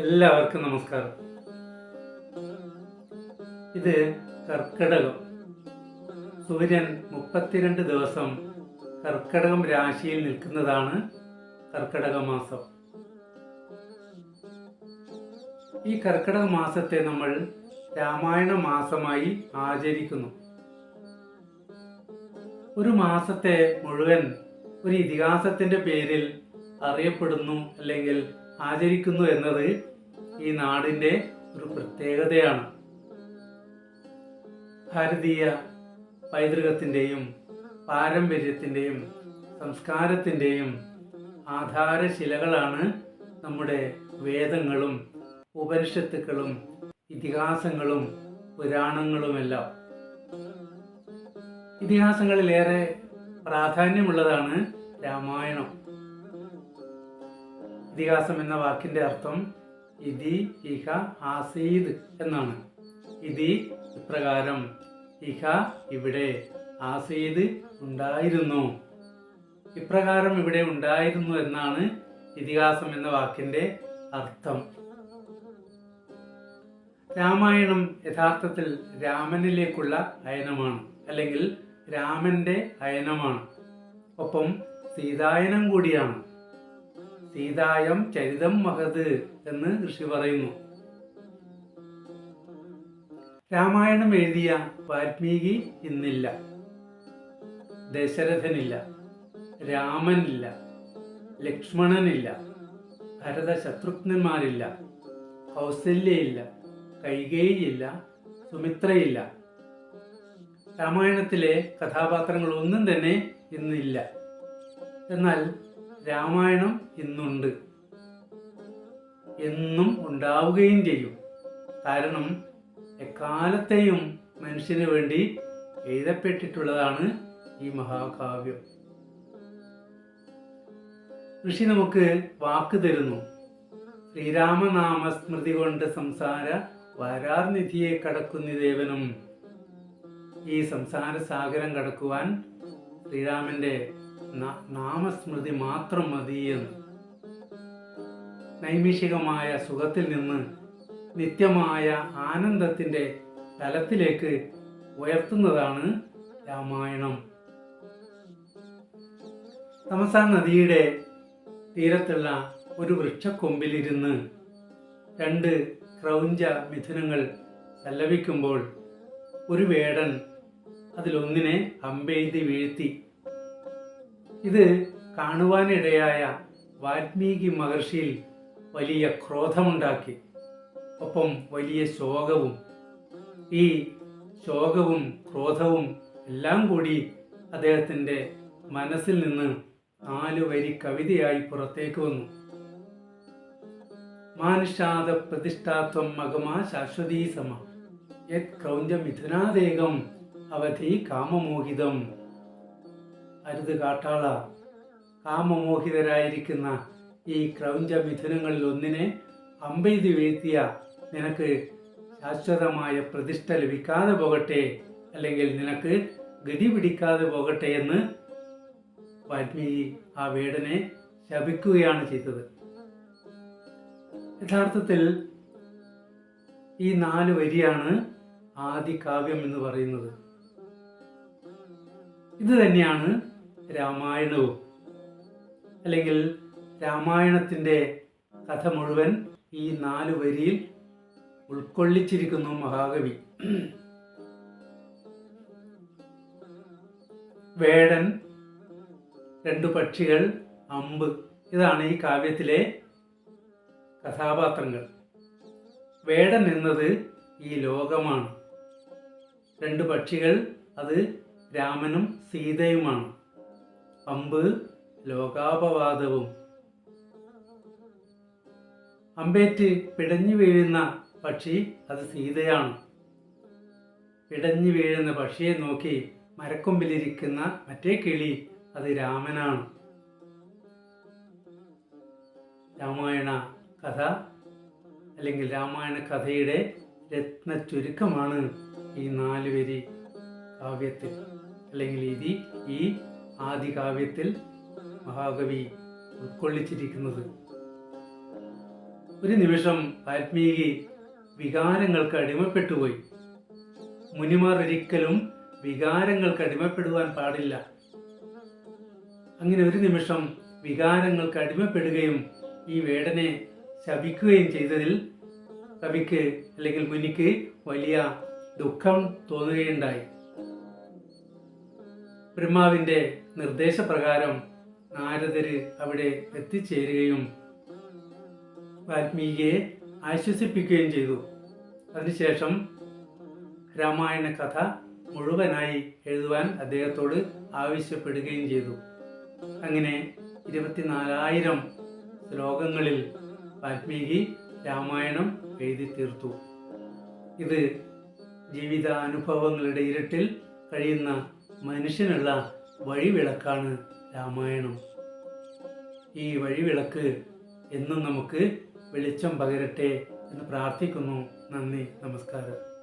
എല്ലാവർക്കും നമസ്കാരം. ഇത് കർക്കിടകം. സൂര്യൻ മുപ്പത്തിരണ്ട് ദിവസം കർക്കിടകം രാശിയിൽ നിൽക്കുന്നതാണ് കർക്കിടക മാസം. ഈ കർക്കിടക മാസത്തെ നമ്മൾ രാമായണ മാസമായി ആചരിക്കുന്നു. ഒരു മാസത്തെ മുഴുവൻ ഒരു ഇതിഹാസത്തിന്റെ പേരിൽ അറിയപ്പെടുന്നു അല്ലെങ്കിൽ ആചരിക്കുന്നു എന്നത് ഈ നാടിന്റെ ഒരു പ്രത്യേകതയാണ്. ഭാരതീയ പൈതൃകത്തിന്റെയും പാരമ്പര്യത്തിന്റെയും സംസ്കാരത്തിന്റെയും ആധാരശിലകളാണ് നമ്മുടെ വേദങ്ങളും ഉപനിഷത്തുക്കളും ഇതിഹാസങ്ങളും പുരാണങ്ങളുമെല്ലാം. ഇതിഹാസങ്ങളിലേറെ പ്രാധാന്യമുള്ളതാണ് രാമായണം. ഇതിഹാസം എന്ന വാക്കിന്റെ അർത്ഥം ഇതി ഇഹ ആസീദ് എന്നാണ്. ഇതി ഇപ്രകാരം ഇഹ ഇവിടെ ആസീദ് ഉണ്ടായിരുന്നു. ഇപ്രകാരം ഇവിടെ ഉണ്ടായിരുന്നു എന്നാണ് ഇതിഹാസം എന്ന വാക്കിന്റെ അർത്ഥം. രാമായണം യഥാർത്ഥത്തിൽ രാമനിലേക്കുള്ള അയനമാണ് അല്ലെങ്കിൽ രാമന്റെ അയനമാണ്. ഒപ്പം സീതായനം കൂടിയാണ്. സീതായം ചരിതം മഹത് എന്ന് ഋഷി പറയുന്നു. രാമായണം എഴുതിയ വാൽമീകി ഇന്നില്ല. ദശരഥനില്ല. രാമനില്ല. ലക്ഷ്മണനില്ല. ഭരത ശത്രുഘ്നന്മാരില്ല കൗസല്യയില്ല. കൈകേയില്ല സുമിത്രയില്ല. രാമായണത്തിലെ കഥാപാത്രങ്ങൾ ഒന്നും തന്നെ ഇന്നില്ല. എന്നാൽ രാമായണം ഇന്നുണ്ട് എന്നും ഉണ്ടാവുകയും ചെയ്യും. കാരണം എക്കാലത്തെയും മനുഷ്യന് വേണ്ടി എഴുതപ്പെട്ടിട്ടുള്ളതാണ് ഈ മഹാകാവ്യം. ഋഷി നമുക്ക് വാക്ക് തരുന്നു. ശ്രീരാമനാമ സ്മൃതി കൊണ്ട് സംസാര വരാർനിധിയെ കടക്കുന്നി ദേവനും ഈ സംസാര സാഗരം കടക്കുവാൻ ശ്രീരാമന്റെ ന- നാമസ്മൃതി മാത്രം മതി എന്ന്. നൈമിഷികമായ സുഖത്തിൽ നിന്ന് നിത്യമായ ആനന്ദത്തിന്റെ തലത്തിലേക്ക് ഉയർത്തുന്നതാണ് രാമായണം. തമസ നദിയുടെ തീരത്തുള്ള ഒരു വൃക്ഷക്കൊമ്പിലിരുന്ന് രണ്ട് ക്രൗഞ്ച മിഥുനങ്ങൾ സല്ലപിക്കുമ്പോൾ ഒരു വേടൻ അതിലൊന്നിനെ അമ്പെയ്തി വീഴ്ത്തി ഇത് കാണുവാനിടയായ വാൽമീകി മഹർഷിയിൽ വലിയ ക്രോധമുണ്ടാക്കി ഒപ്പം വലിയ ശോകവും. ഈ ശോകവും ക്രോധവും എല്ലാം കൂടി അദ്ദേഹത്തിന്റെ മനസ്സിൽ നിന്ന് നാലു വരി കവിതയായി പുറത്തേക്ക് വന്നു. മാനുഷാദ പ്രതിഷ്ഠാത്വം മകമാ ശാശ്വതീ സമ. യത് ക്രൗഞ്ച മിഥുനാദേകം അവധി കാമമോഹിതം. അരുത് കാട്ടാള. കാമമോഹിതരായിരിക്കുന്ന ഈ ക്രൗഞ്ച മിഥുനങ്ങളിൽ ഒന്നിനെ അമ്പെയ്തി വീഴ്ത്തിയ നിനക്ക് ശാശ്വതമായ പ്രതിഷ്ഠ ലഭിക്കാതെ പോകട്ടെ അല്ലെങ്കിൽ നിനക്ക് ഗതി പിടിക്കാതെ പോകട്ടെ എന്ന് വാൽമീകി ആ വേടനെ ശപിക്കുകയാണ് ചെയ്തത്. യഥാർത്ഥത്തിൽ ഈ നാല് വരിയാണ് ആദി കാവ്യം എന്ന് പറയുന്നത്. ഇത് തന്നെയാണ് രാമായണവും. അല്ലെങ്കിൽ രാമായണത്തിന്റെ കഥ മുഴുവൻ ഈ നാല് വരിയിൽ ഉൾക്കൊള്ളിച്ചിരിക്കുന്നു മഹാകവി. വേടൻ രണ്ടു പക്ഷികൾ അമ്പ്. ഇതാണ് ഈ കാവ്യത്തിലെ കഥാപാത്രങ്ങൾ. വേടൻ എന്നത് ഈ ലോകമാണ്. രണ്ട് പക്ഷികൾ അത് രാമനും സീതയുമാണ്. അമ്പ് ലോകാപവാദവും. അമ്പേറ്റ് പിടഞ്ഞു വീഴുന്ന പക്ഷി അത് സീതയാണ്. പിടഞ്ഞു വീഴുന്ന പക്ഷിയെ നോക്കി മരക്കൊമ്പിലിരിക്കുന്ന മറ്റേ കിളി അത് രാമനാണ്. രാമായണ കഥ അല്ലെങ്കിൽ രാമായണ കഥയുടെ രത്ന ചുരുക്കമാണ് ഈ നാലുവരി കാവ്യത്തിൽ അല്ലെങ്കിൽ ഇതി ഈ ആദി കാവ്യത്തിൽ മഹാകവി ഉൾക്കൊള്ളിച്ചിരിക്കുന്നത്. ഒരു നിമിഷം വാൽമീകി വികാരങ്ങൾക്ക് അടിമപ്പെട്ടുപോയി. മുനിമാർ ഒരിക്കലും വികാരങ്ങൾക്ക് അടിമപ്പെടുവാൻ പാടില്ല. അങ്ങനെ ഒരു നിമിഷം വികാരങ്ങൾക്ക് അടിമപ്പെടുകയും ഈ വേടനെ ശപിക്കുകയും ചെയ്തതിൽ കവിക്ക് അല്ലെങ്കിൽ മുനിക്ക് വലിയ ദുഃഖം തോന്നുകയുണ്ടായി. ബ്രഹ്മാവിന്റെ നിർദ്ദേശപ്രകാരം നാരദര് അവിടെ എത്തിച്ചേരുകയും വാൽമീകിയെ ആശ്വസിപ്പിക്കുകയും ചെയ്തു. അതിനുശേഷം രാമായണ കഥ മുഴുവനായി എഴുതുവാൻ അദ്ദേഹത്തോട് ആവശ്യപ്പെടുകയും ചെയ്തു. അങ്ങനെ ഇരുപത്തിനാലായിരം ശ്ലോകങ്ങളിൽ വാൽമീകി രാമായണം എഴുതി തീർത്തു. ഇത് ജീവിതാനുഭവങ്ങളുടെ ഇരുട്ടിൽ കഴിയുന്ന മനുഷ്യനുള്ള വഴിവിളക്കാണ് രാമായണം. ഈ വഴിവിളക്ക് എന്നും നമുക്ക് വെളിച്ചം പകരട്ടെ എന്ന് പ്രാർത്ഥിക്കുന്നു. നന്ദി നമസ്കാരം.